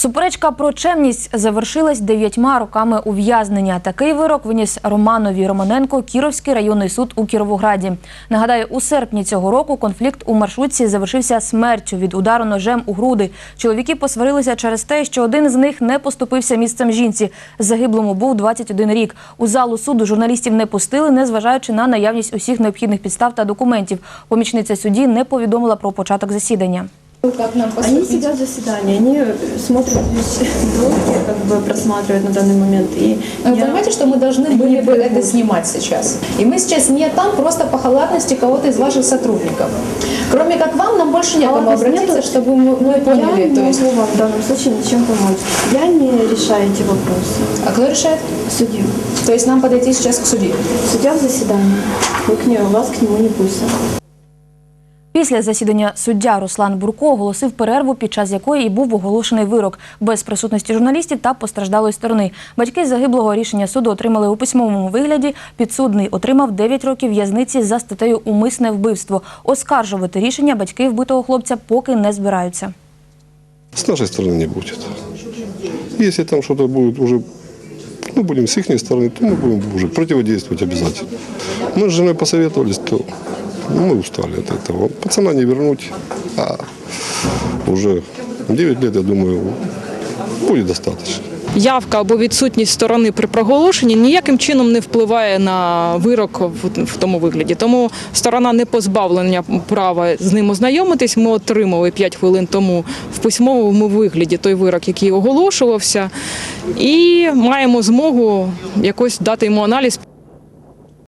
Суперечка про чемність завершилась дев'ятьма роками ув'язнення. Такий вирок виніс Романові Романенко Кіровський районний суд у Кіровограді. Нагадаю, у серпні цього року конфлікт у маршрутці завершився смертю від удару ножем у груди. Чоловіки посварилися через те, що один з них не поступився місцем жінці. Загиблому був 21 рік. У залу суду журналістів не пустили, незважаючи на наявність усіх необхідних підстав та документів. Помічниця судді не повідомила про початок засідання. Как нам Они сидят в заседании, они смотрят весь блоки, как бы просматривают на данный момент. И Вы я- понимаете, что мы должны были бы это снимать сейчас. И мы сейчас не там просто по халатности кого-то из ваших сотрудников. Кроме как вам, нам больше некому Халатность обратиться, нету. чтобы мы, мы поняли. я То не есть, могу вам в данном случае ничем помочь. Я не решаю эти вопросы. а кто решает? Судью. То есть нам подойти сейчас к судье. Судья в заседании. Вы к нему, вас к нему не пустят. Після засідання суддя Руслан Бурко оголосив перерву, під час якої і був оголошений вирок без присутності журналістів та постраждалої сторони. Батьки загиблого рішення суду отримали у письмовому вигляді. Підсудний отримав 9 років в'язниці за статтею Умисне вбивство. Оскаржувати рішення батьки вбитого хлопця поки не збираються. С нашей стороны не будет. Если там что-то будет уже, ну, будем с их стороны, то мы будем уже противодействовать обязательно. Мы с женой посоветовались, то ну, мы устали от этого. Пацана не вернуть, а уже 9 лет, я думаю, будет достаточно. явка або відсутність сторони при проголошенні ніяким чином не впливає на вирок в, тому вигляді. Тому сторона не позбавлення права з ним ознайомитись. Ми отримали 5 хвилин тому в письмовому вигляді той вирок, який оголошувався, і маємо змогу якось дати йому аналіз.